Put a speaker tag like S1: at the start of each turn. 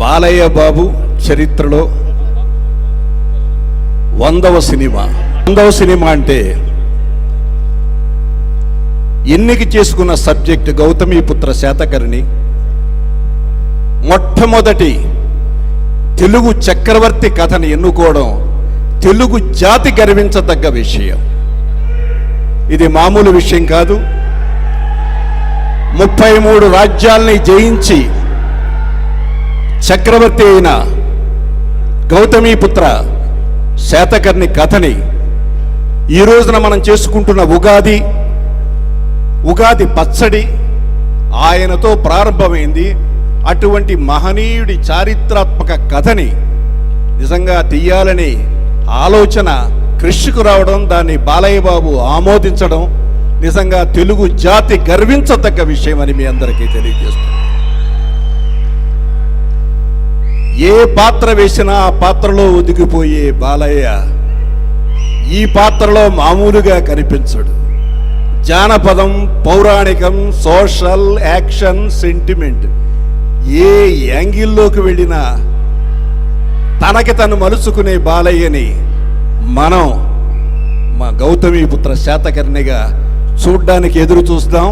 S1: బాలయ్య బాబు చరిత్రలో వందవ సినిమా. వందవ సినిమా అంటే ఎన్నిక చేసుకున్న సబ్జెక్ట్ గౌతమీపుత్ర శాతకర్ణి. మొట్టమొదటి తెలుగు చక్రవర్తి కథను ఎన్నుకోవడం తెలుగు జాతి గర్వించదగ్గ విషయం. ఇది మామూలు విషయం కాదు. ముప్పై మూడు రాజ్యాల్ని జయించి చక్రవర్తి అయిన గౌతమీపుత్ర శాతకర్ణి కథని ఈ రోజున మనం చేసుకుంటున్న ఉగాది ఉగాది పచ్చడి ఆయనతో ప్రారంభమైంది. అటువంటి మహనీయుడి చారిత్రాత్మక కథని నిజంగా తీయాలని ఆలోచన కృషికు రావడం దాన్ని బాలయ్య బాబు ఆమోదించడం నిజంగా తెలుగు జాతి గర్వించదగ్గ విషయం అని మీ అందరికీ తెలియజేస్తుంది ఏ పాత్ర వేసినా ఆ పాత్రలో ఒదిగిపోయే బాలయ్య ఈ పాత్రలో మామూలుగా కనిపించడు. జానపదం పౌరాణికం సోషల్ యాక్షన్ సెంటిమెంట్ ఏ యాంగిల్లోకి వెళ్ళినా తనకి తను మలుచుకునే బాలయ్యని మనం మా గౌతమీపుత్ర శాతకర్ణిగా చూడ్డానికి ఎదురు చూస్తాం.